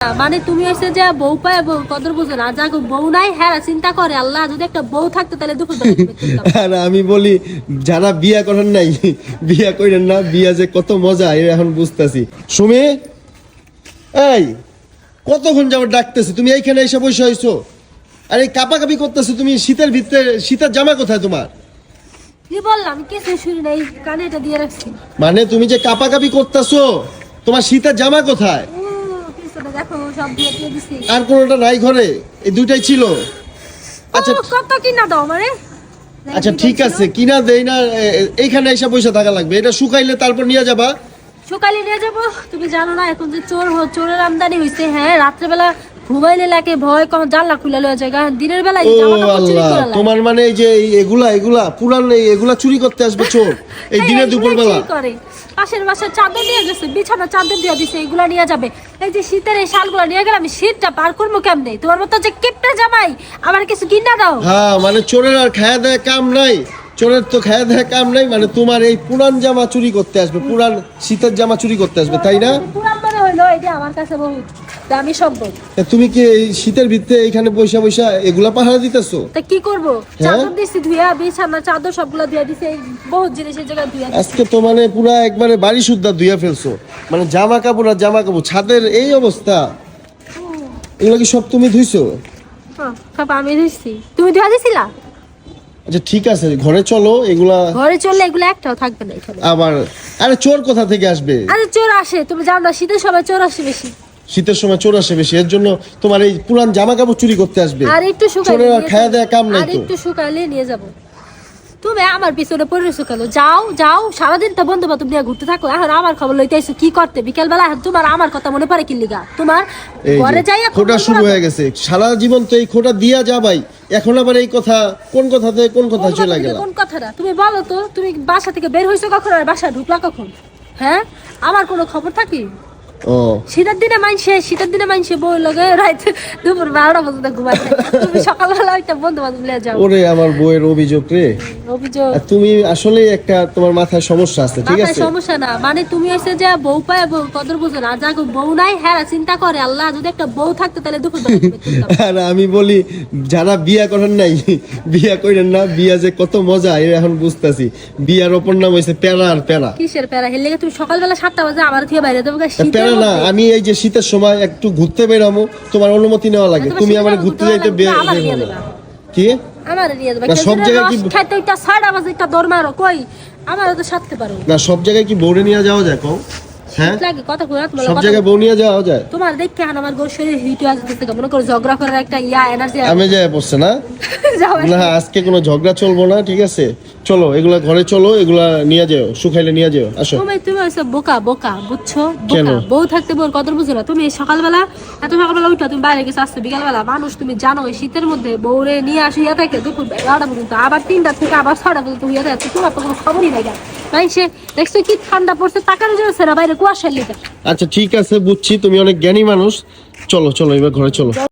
মানে তুমি হচ্ছে যে বউ পায় বউ কদর বুঝো না যাক বউ নাই হ্যাঁ চিন্তা করে আল্লাহ যদি একটা বউ থাকতো তাহলে দুপুর তুলতাম। আর আমি বলি যারা বিয়া করেন নাই বিয়া করেন না বিয়া যে কত মজা এর এখন বুঝতেছি। সুমি এই কতক্ষণ যাব ডাকতেছি? তুমি এইখানে এসে বসে হয়েছো আর এই কাপাকাপি করতেছো তুমি শীতের ভিতরে শীতের জামা কোথায় তোমার? কি বললাম কিছু শুনি নাই কানে এটা দিয়ে রাখছি। মানে তুমি যে কাপাকাপি করতেছো তোমার শীতের জামা কোথায়? দেখো সব দিয়ে দিয়ে দিছি। আর কোনটা নাই ঘরে? এই দুইটাই ছিল। আচ্ছা কত কিনা দাও মানে আচ্ছা ঠিক আছে কিনা দেই না এইখানে এসে পয়সা থাকা লাগবে। এটা শুকাইলে তারপর নিয়ে যাবা। শুকাইলে নিয়ে যাব। তুমি জানো না এখন যে চোর চোরের আমদানি হয়েছে হ্যাঁ? রাত্রেবেলা লাগে ভয় কখন জানলা খুলে লয়ে যায় দিনের বেলা ও জামা কাপড় চুরি করে। তোমার মানে এই যে এগুলা এগুলা পুরান এগুলা চুরি করতে আসবে চোর। এই এই দিনে দুপুর বেলা করে? পাশের বাসার চাদর নিয়ে গেছে বিছানা চাদর দিয়ে দিছে এগুলা নিয়ে যাবে। এই যে শীতের এই শালগুলো নিয়ে গেলে আমি শীতটা পার করব কেমনে? তোমার মতো যে কেপটা জামাই আমার কিছু কিনা দাও। হ্যাঁ মানে চোরের আর খায়া দেয় কাম নাই। চোরের তো খায়া দেয় কাম নাই মানে তোমার এই পুরান জামা চুরি করতে আসবে পুরান শীতের জামা চুরি করতে আসবে তাই না? পুরান মনে হইল এটা আমার কাছে বহুত দামি সম্পদ। তুমি কি এই শীতের ভিতরে এখানে বৈশা বৈশা এগুলা পাহারা দিতেছো? তা কি করব? হ্যাঁ? চাদর দিছি ধুয়া বিছানা চাদর সবগুলো ধুয়া দিছে এই বহুত জিনিসের জায়গায় ধুয়া দিছি। আজকে তো মানে পুরা একবারে বাড়ি সুদ্ধা ধুইয়া ফেলছো। মানে জামা কাপড় আর জামা কাপড় ছাদের এই অবস্থা। এগুলো কি সব তুমি ধুইছো? হ্যাঁ, সব আমি দিছি তুমি ধুয়া দিছিলা? আচ্ছা ঠিক আছে ঘরে চলো এগুলা ঘরে চললে এগুলো একটাও থাকবে না এখানে। আবার আরে চোর কোথা থেকে আসবে? আরে চোর আসে তুমি জানো না শীতের সময় চোর আসে বেশি। শীতের সময় চোর আসে বেশি এর জন্য তোমার এই পুরান জামা কাপড় চুরি করতে আসবে। আর একটু চোরের খায়া দেয়া কাম নাই তো। একটু শুকাইলে নিয়ে যাব। তুমি আমার পিছনে পড়ে শুকালো। যাও যাও সারাদিন তো বন্ধু বান্ধব নিয়ে ঘুরতে থাকো। এখন আমার খবর লইতে আইসো কি করতে? বিকেল বেলা এখন তোমার আমার কথা মনে পড়ে কি লিগা? তোমার ঘরে যাইয়া খোটা শুরু হয়ে গেছে। সারা জীবন তো এই খোটা দিয়া যা ভাই এখন আবার এই কথা কোন কথা থেকে কোন কথা চলে গেল? কোন কথাটা? তুমি বলো তো তুমি বাসা থেকে বের হইছো কখন আর বাসা ঢুকলা কখন? হ্যাঁ? আমার কোনো খবর থাকি? ও। শীতের দিনে মানছে শীতের দিনে মানছে বউ লগে রাইতে দুপুর বারোটা পর্যন্ত ঘুমাতে তুমি সকালবেলা একটা বন্ধু বান্ধব যাও। ওরে আমার বউয়ের অভিযোগ রে। অভিযোগ। তুমি আসলে একটা তোমার মাথায় সমস্যা আছে ঠিক আছে? সমস্যা না। মানে তুমি যে বউ পায় বউ কদর বুঝো না। বউ নাই হ্যাঁ চিন্তা করে আল্লাহ যদি একটা বউ থাকতো তাহলে তুলতাম। আর আমি বলি যারা বিয়া করেন নাই বিয়া করেন না বিয়া যে কত মজা এর এখন বুঝতেছি। বিয়ার অপর নাম হয়েছে প্যারা আর প্যারা কিসের প্যারা হেলে তুমি সকালবেলা সাতটা বাজে আমার থেকে বাইরে দেবো প্যারা না আমি এই যে শীতের সময় একটু ঘুরতে বেরামো তোমার অনুমতি নেওয়া লাগে। তুমি আমার ঘুরতে যাইতে বের। কি? আমার দেবা সব জায়গায় কি- খাইতে একটা ছয়টা বাজে একটা দৌড় মারো কই? আমারও তো পারো। না সব জায়গায় কি নিয়ে যাওয়া যায় কও? হ্যাঁ? লাগে কথা ঘুরা সব কথা জায়গায় বউ নিয়ে যাওয়া যায়। তোমার দেখতে এখন আমার গোর শরীর হিট হয়ে আসতে মনে করো ঝগড়া একটা ইয়া এনার্জি আমি যাই পড়ছে না? না আজকে কোনো ঝগড়া চলবো না ঠিক আছে? চলো এগুলা ঘরে চলো এগুলা নিয়ে যাও শুকাইলে নিয়ে যাও আসো। তুমি তুমি হচ্ছে বোকা বোকা বুঝছ? বোকা। বউ থাকতে বউর কদর বুঝো না। তুমি সকালবেলা এত সকালবেলা উঠো তুমি বাইরে গেছো আসছো বিকালবেলা। মানুষ তুমি জানো এই শীতের মধ্যে বউরে নিয়ে আসি ইয়া থাকে দুপুর এগারোটা পর্যন্ত আবার তিনটা থেকে আবার ছটা পর্যন্ত ইয়ে থাকে তোমার তো কোনো খবরই নাই সে দেখছ কি ঠান্ডা পড়ছে সেরা আচ্ছা ঠিক আছে, বুঝছি, তুমি অনেক জ্ঞানী মানুষ। চলো চলো, এবার ঘরে চলো।